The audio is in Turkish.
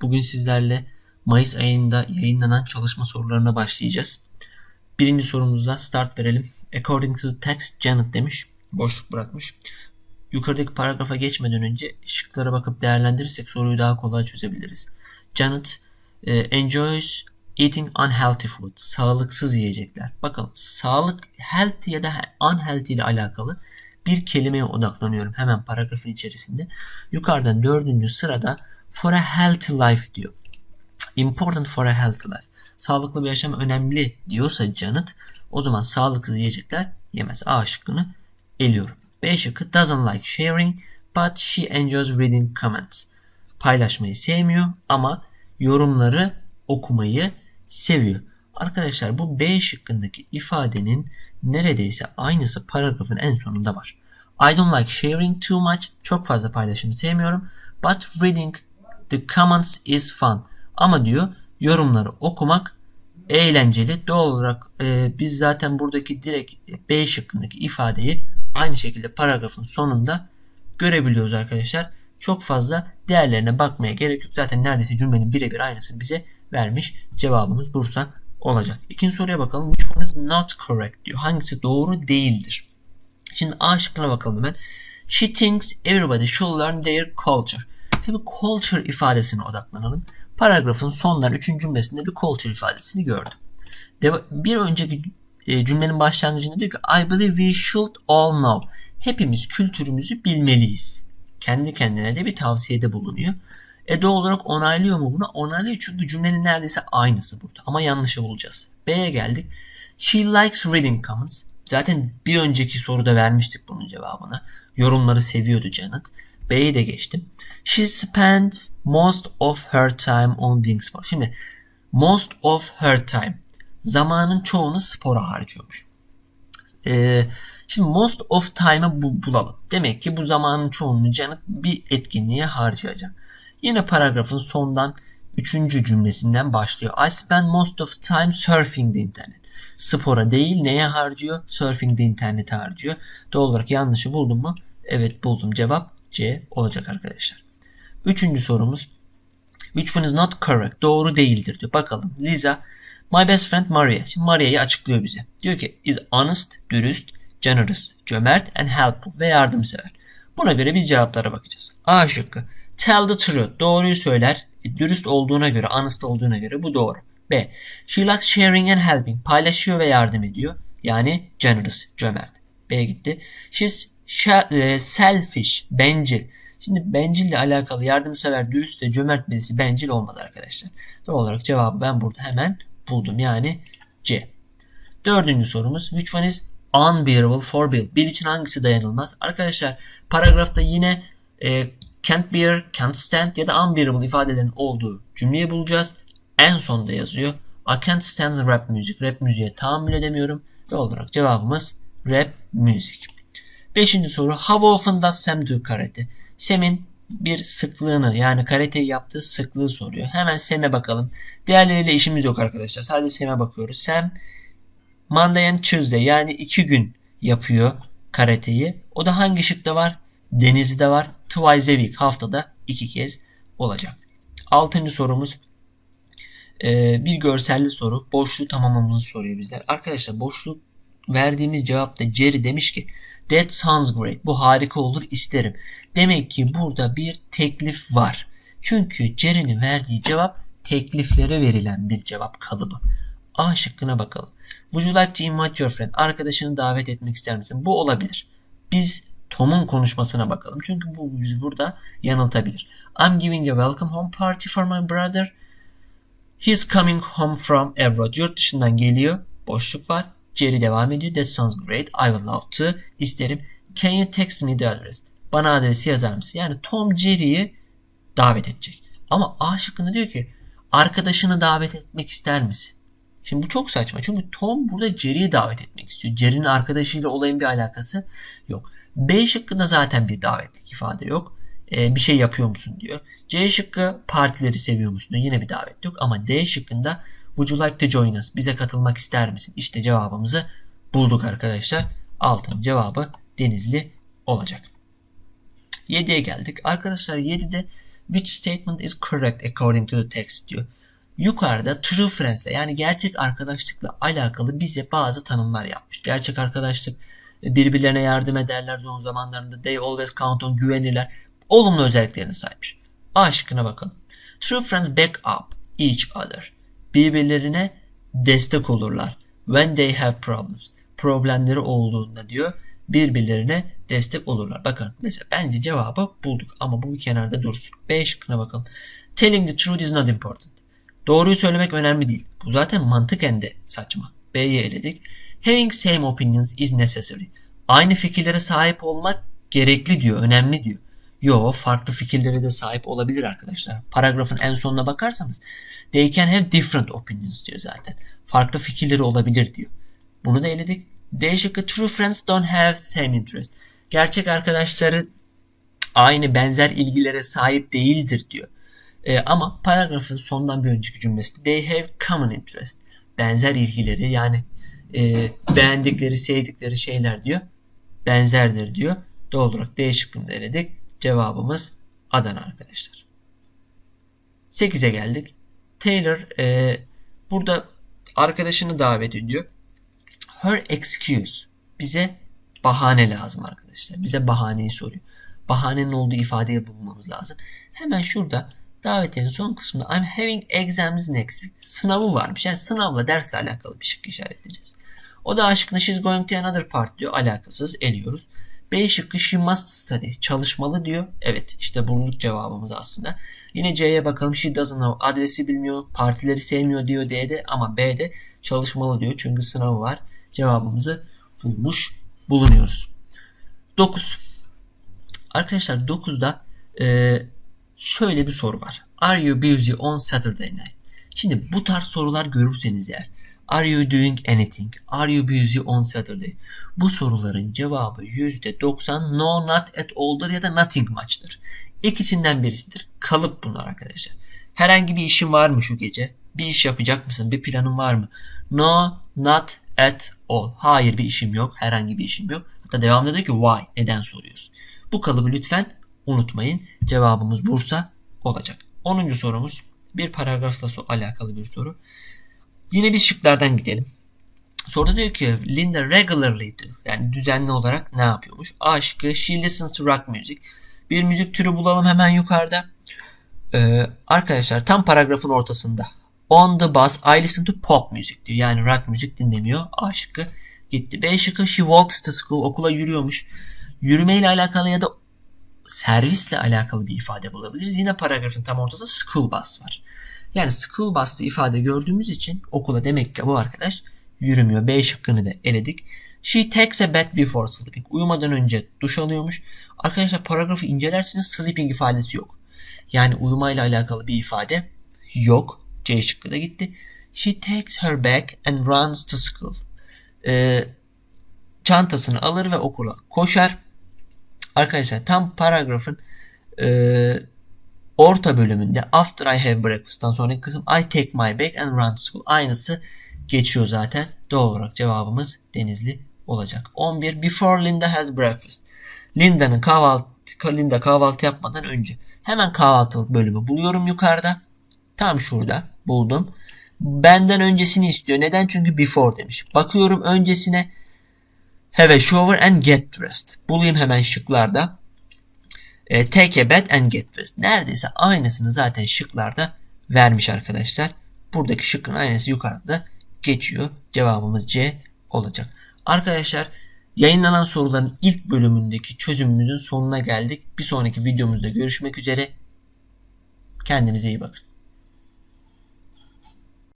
Bugün sizlerle Mayıs ayında yayınlanan çalışma sorularına başlayacağız. Birinci sorumuzda start verelim. According to text Janet demiş. Boşluk bırakmış. Yukarıdaki paragrafa geçmeden önce şıklara bakıp değerlendirirsek soruyu daha kolay çözebiliriz. Janet e, enjoys eating unhealthy food. Sağlıksız yiyecekler. Bakalım sağlık healthy ya da unhealthy ile alakalı bir kelimeye odaklanıyorum hemen paragrafın içerisinde. Yukarıdan dördüncü sırada for a healthy life diyor. Important for a healthy life. Sağlıklı bir yaşam önemli diyorsa Janet o zaman sağlıksız yiyecekler yemez. A şıkkını eliyorum. B şıkkı doesn't like sharing but she enjoys reading comments. Paylaşmayı sevmiyor ama yorumları okumayı seviyor. Arkadaşlar bu B şıkkındaki ifadenin neredeyse aynısı paragrafın en sonunda var. I don't like sharing too much. Çok fazla paylaşımı sevmiyorum. But reading the comments is fun. Ama diyor yorumları okumak eğlenceli. Doğal olarak e, biz zaten buradaki direkt B şıkkındaki ifadeyi aynı şekilde paragrafın sonunda görebiliyoruz arkadaşlar. Çok fazla değerlerine bakmaya gerek yok. Zaten neredeyse cümlenin birebir aynısını bize vermiş. Cevabımız Bursa olacak. İkinci soruya bakalım. Which one is not correct diyor. Hangisi doğru değildir? Şimdi A şıkkına bakalım hemen. She thinks everybody should learn their culture. Tabii culture ifadesine odaklanalım. Paragrafın sondan 3. cümlesinde bir culture ifadesini gördüm. Bir önceki e, cümlenin başlangıcında diyor ki I believe we should all know. Hepimiz kültürümüzü bilmeliyiz. Kendi kendine de bir tavsiyede bulunuyor. E doğal olarak onaylıyor mu bunu? Onaylıyor çünkü cümlenin neredeyse aynısı burada. Ama yanlışı bulacağız. B'ye geldik. She likes reading comments. Zaten bir önceki soruda vermiştik bunun cevabını. Yorumları seviyordu Janet. B'yi de geçtim. She spends most of her time on doing sport. Şimdi most of her time. Zamanın çoğunu spora harcıyormuş. Ee, şimdi most of time'ı bu, bulalım. Demek ki bu zamanın çoğunu Janet bir etkinliğe harcayacak. Yine paragrafın sondan üçüncü cümlesinden başlıyor. I spend most of time surfing the internet. Spora değil neye harcıyor? Surfing the internete harcıyor. Doğal olarak yanlışı buldum mu? Evet buldum. Cevap C olacak arkadaşlar. Üçüncü sorumuz. Which one is not correct? Doğru değildir diyor. Bakalım. Lisa My best friend Maria. Şimdi Maria'yı açıklıyor bize. Diyor ki is honest, dürüst, generous, cömert and helpful ve yardımsever. Buna göre biz cevaplara bakacağız. A şıkkı. Tell the truth. Doğruyu söyler. Dürüst olduğuna göre, honest olduğuna göre bu doğru. B. She likes sharing and helping. Paylaşıyor ve yardım ediyor. Yani generous, cömert. B gitti. She's e, selfish, bencil. Şimdi bencil ile alakalı yardımsever, dürüst ve cömert birisi bencil olmadı arkadaşlar. Doğal olarak cevabı ben burada hemen buldum. Yani C. Dördüncü sorumuz. Which one is unbearable for Bill? Bill için hangisi dayanılmaz? Arkadaşlar paragrafta yine e, can't bear, can't stand ya da unbearable ifadelerin olduğu cümleyi bulacağız. En sonda yazıyor. I can't stand rap music. Rap müziğe tahammül edemiyorum. Doğal olarak cevabımız rap müzik. Beşinci soru. How often does Sam do karate? Sam'in bir sıklığını yani karateyi yaptığı sıklığı soruyor. Hemen Sam'e bakalım. Diğerleriyle işimiz yok arkadaşlar. Sadece Sam'e bakıyoruz. Sam Monday and Tuesday yani iki gün yapıyor karateyi. O da hangi şıkta var? Denizli'de var. Twice a week haftada iki kez olacak. Altıncı sorumuz ee, bir görselli soru. Boşluğu tamamlamamızı soruyor bizler. Arkadaşlar boşluk verdiğimiz cevapta Jerry demiş ki That sounds great. Bu harika olur isterim. Demek ki burada bir teklif var. Çünkü Jerry'nin verdiği cevap tekliflere verilen bir cevap kalıbı. A şıkkına bakalım. Would you like to invite your friend? Arkadaşını davet etmek ister misin? Bu olabilir. Biz Tom'un konuşmasına bakalım. Çünkü bu bizi burada yanıltabilir. I'm giving a welcome home party for my brother. He's coming home from abroad. Yurt dışından geliyor. Boşluk var. Jerry devam ediyor. That sounds great. I would love to. İsterim. Can you text me the address? Bana adresi yazar mısın? Yani Tom Jerry'yi davet edecek. Ama A şıkkında diyor ki arkadaşını davet etmek ister misin? Şimdi bu çok saçma. Çünkü Tom burada Jerry'yi davet etmek istiyor. Jerry'nin arkadaşıyla olayın bir alakası yok. B şıkkında zaten bir davetlik ifade yok. Ee, bir şey yapıyor musun diyor. C şıkkı partileri seviyor musun diyor. Yine bir davet yok. Ama D şıkkında Would you like to join us? Bize katılmak ister misin? İşte cevabımızı bulduk arkadaşlar. Altın cevabı Denizli olacak. 7'ye geldik. Arkadaşlar 7'de which statement is correct according to the text diyor. Yukarıda true friends'e yani gerçek arkadaşlıkla alakalı bize bazı tanımlar yapmış. Gerçek arkadaşlık birbirlerine yardım ederler zor zamanlarında. They always count on güvenirler. Olumlu özelliklerini saymış. A şıkkına bakalım. True friends back up each other. Birbirlerine destek olurlar. When they have problems. Problemleri olduğunda diyor birbirlerine destek olurlar. Bakın mesela bence cevabı bulduk ama bu bir kenarda dursun. B şıkkına bakalım. Telling the truth is not important. Doğruyu söylemek önemli değil. Bu zaten mantıken de saçma. B'yi eledik. Having same opinions is necessary. Aynı fikirlere sahip olmak gerekli diyor, önemli diyor. Yo, farklı fikirlere de sahip olabilir arkadaşlar. Paragrafın en sonuna bakarsanız they can have different opinions diyor zaten. Farklı fikirleri olabilir diyor. Bunu da eledik. D şıkkı true friends don't have same interest. Gerçek arkadaşları aynı benzer ilgilere sahip değildir diyor. E, ama paragrafın sondan bir önceki cümlesi they have common interest. Benzer ilgileri yani e, beğendikleri, sevdikleri şeyler diyor. Benzerdir diyor. Doğal olarak D şıkkını eledik. Cevabımız Adana arkadaşlar. 8'e geldik. Taylor e, burada arkadaşını davet ediyor. Her excuse bize bahane lazım arkadaşlar. Bize bahaneyi soruyor. Bahanenin olduğu ifadeyi bulmamız lazım. Hemen şurada davetiyenin son kısmında I'm having exams next week. Sınavı varmış. Yani sınavla dersle alakalı bir şık işaretleyeceğiz. O da aşkına she's going to another part diyor. Alakasız eliyoruz. B şıkkı she must study. Çalışmalı diyor. Evet işte bulduk cevabımız aslında. Yine C'ye bakalım. She doesn't know. Adresi bilmiyor. Partileri sevmiyor diyor D'de ama B'de çalışmalı diyor. Çünkü sınavı var. Cevabımızı bulmuş bulunuyoruz. 9. Arkadaşlar 9'da e, şöyle bir soru var. Are you busy on Saturday night? Şimdi bu tarz sorular görürseniz eğer Are you doing anything? Are you busy on Saturday? Bu soruların cevabı %90 no not at all'dır ya da nothing much'tır. İkisinden birisidir. Kalıp bunlar arkadaşlar. Herhangi bir işin var mı şu gece? Bir iş yapacak mısın? Bir planın var mı? No, not at all. Hayır bir işim yok. Herhangi bir işim yok. Hatta devamında diyor ki why? Neden soruyorsun? Bu kalıbı lütfen unutmayın. Cevabımız Bursa olacak. 10. sorumuz bir paragrafla alakalı bir soru. Yine biz şıklardan gidelim. Soruda diyor ki Linda regularly diyor. Yani düzenli olarak ne yapıyormuş? A şıkkı she listens to rock music. Bir müzik türü bulalım hemen yukarıda. Ee, arkadaşlar tam paragrafın ortasında. On the bus I listen to pop music diyor. Yani rock müzik dinlemiyor. A şıkkı gitti. B şıkkı she walks to school. Okula yürüyormuş. Yürümeyle alakalı ya da servisle alakalı bir ifade bulabiliriz. Yine paragrafın tam ortasında school bus var. Yani school bus'ta ifade gördüğümüz için okula demek ki bu arkadaş yürümüyor. B şıkkını da eledik. She takes a bath before sleeping. Uyumadan önce duş alıyormuş. Arkadaşlar paragrafı incelerseniz sleeping ifadesi yok. Yani uyumayla alakalı bir ifade yok. C şıkkı da gitti. She takes her bag and runs to school. Ee, çantasını alır ve okula koşar. Arkadaşlar tam paragrafın e, orta bölümünde after I have breakfast'tan sonraki kısım I take my bag and run to school. Aynısı geçiyor zaten. Doğal olarak cevabımız Denizli olacak. 11. Before Linda has breakfast. Linda'nın kahvaltı Linda kahvaltı yapmadan önce. Hemen kahvaltılık bölümü buluyorum yukarıda. Tam şurada buldum. Benden öncesini istiyor. Neden? Çünkü before demiş. Bakıyorum öncesine have a shower and get dressed. Bulayım hemen şıklarda. E, take a bath and get dressed. Neredeyse aynısını zaten şıklarda vermiş arkadaşlar. Buradaki şıkkın aynısı yukarıda geçiyor. Cevabımız C olacak. Arkadaşlar yayınlanan soruların ilk bölümündeki çözümümüzün sonuna geldik. Bir sonraki videomuzda görüşmek üzere. Kendinize iyi bakın.